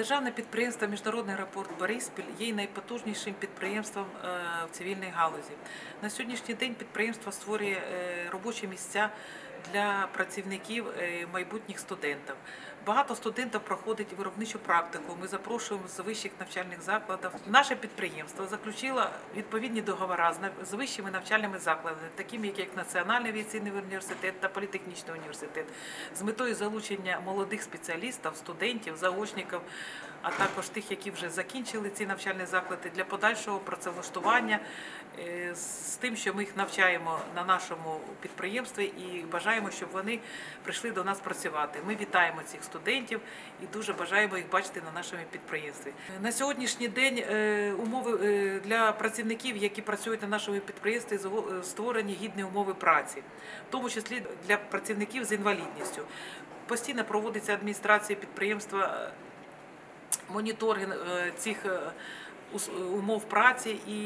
Державне підприємство Міжнародний аеропорт Бориспіль є найпотужнішим підприємством е, в цивільній галузі. На сьогоднішній день підприємство створює е, робочі місця для працівників е, майбутніх студентів. Багато студентів проходить виробничу практику. Ми запрошуємо з вищих навчальних закладів. Наше підприємство заключило відповідні договори з вищими навчальними закладами, такими як Національний авіаційний університет та політехнічний університет, з метою залучення молодих спеціалістів, студентів, заочників, а також тих, які вже закінчили ці навчальні заклади для подальшого працевлаштування е, з тим, що ми їх навчаємо на нашому підприємстві і бажаємо, щоб вони прийшли до нас працювати. Ми вітаємо цих студентів і дуже бажаємо їх бачити на нашому підприємстві. На сьогоднішній день е, умови е, для працівників, які працюють на нашому підприємстві, е, створені гідні умови праці, в тому числі для працівників з інвалідністю. Постійно проводиться адміністрація підприємства моніторинг цих умов праці, і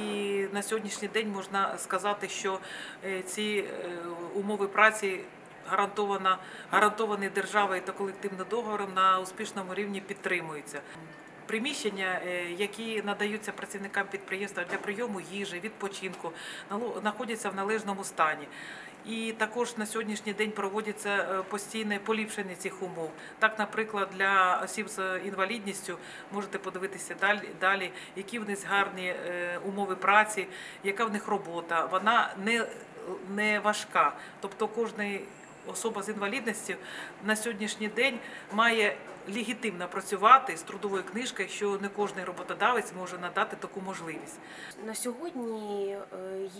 на сьогоднішній день можна сказати, що ці умови праці гарантовано гарантовані державою та колективним договором на успішному рівні підтримуються. Приміщення, е, які надаються працівникам підприємства для прийому їжі, відпочинку, знаходяться в належному стані. І також на сьогоднішній день проводиться е, постійне поліпшення цих умов. Так, наприклад, для осіб з інвалідністю можете подивитися далі, далі які в них гарні е, умови праці, яка в них робота. Вона не, не важка. Тобто кожна особа з інвалідністю на сьогоднішній день має легітимно працювати з трудовою книжкою, що не кожен роботодавець може надати таку можливість. На сьогодні е,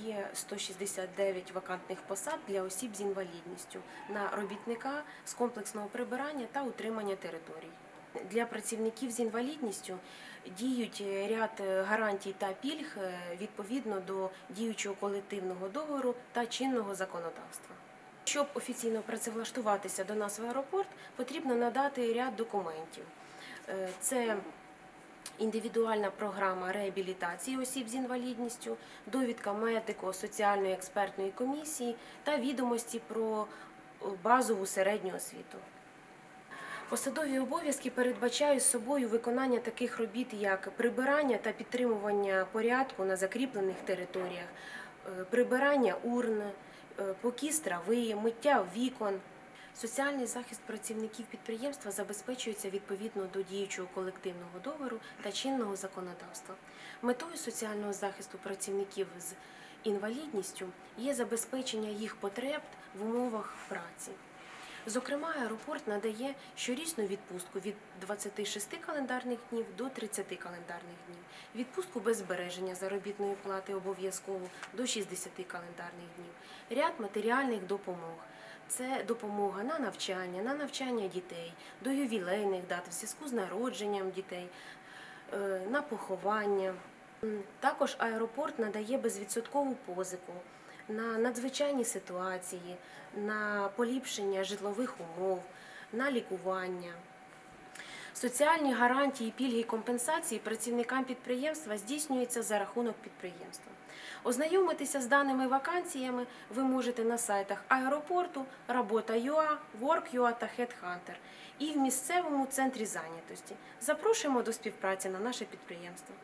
є 169 вакантних посад для осіб з інвалідністю на робітника з комплексного прибирання та утримання територій. Для працівників з інвалідністю діють ряд е, гарантій та пільг е, відповідно до діючого колективного договору та чинного законодавства. Щоб офіційно працевлаштуватися до нас в аеропорт, потрібно надати ряд документів. Е, Це індивідуальна програма реабілітації осіб з інвалідністю, довідка медико-соціальної експертної комісії та відомості про е, базову середню освіту. Посадові обов'язки передбачають собою виконання таких робіт, як прибирання та підтримування порядку на закріплених територіях, е, прибирання урн, покіс трави, миття вікон. Соціальний захист працівників підприємства забезпечується відповідно до діючого колективного договору та чинного законодавства. Метою соціального захисту працівників з інвалідністю є забезпечення їх потреб в умовах праці. Зокрема, аеропорт надає щорічну відпустку від 26 календарних днів до 30 календарних днів, відпустку без збереження заробітної плати обов'язково до 60 календарних днів, ряд матеріальних допомог. Це допомога на навчання, на навчання дітей, до ювілейних дат в зв'язку з народженням дітей, е, на поховання. Також аеропорт надає безвідсоткову позику на надзвичайні ситуації, на поліпшення житлових умов, на лікування. Соціальні гарантії, пільги і компенсації працівникам підприємства здійснюються за рахунок підприємства. Ознайомитися з даними вакансіями ви можете на сайтах аеропорту, Робота.ua, Work.ua та Headhunter і в місцевому центрі зайнятості. Запрошуємо до співпраці на наше підприємство.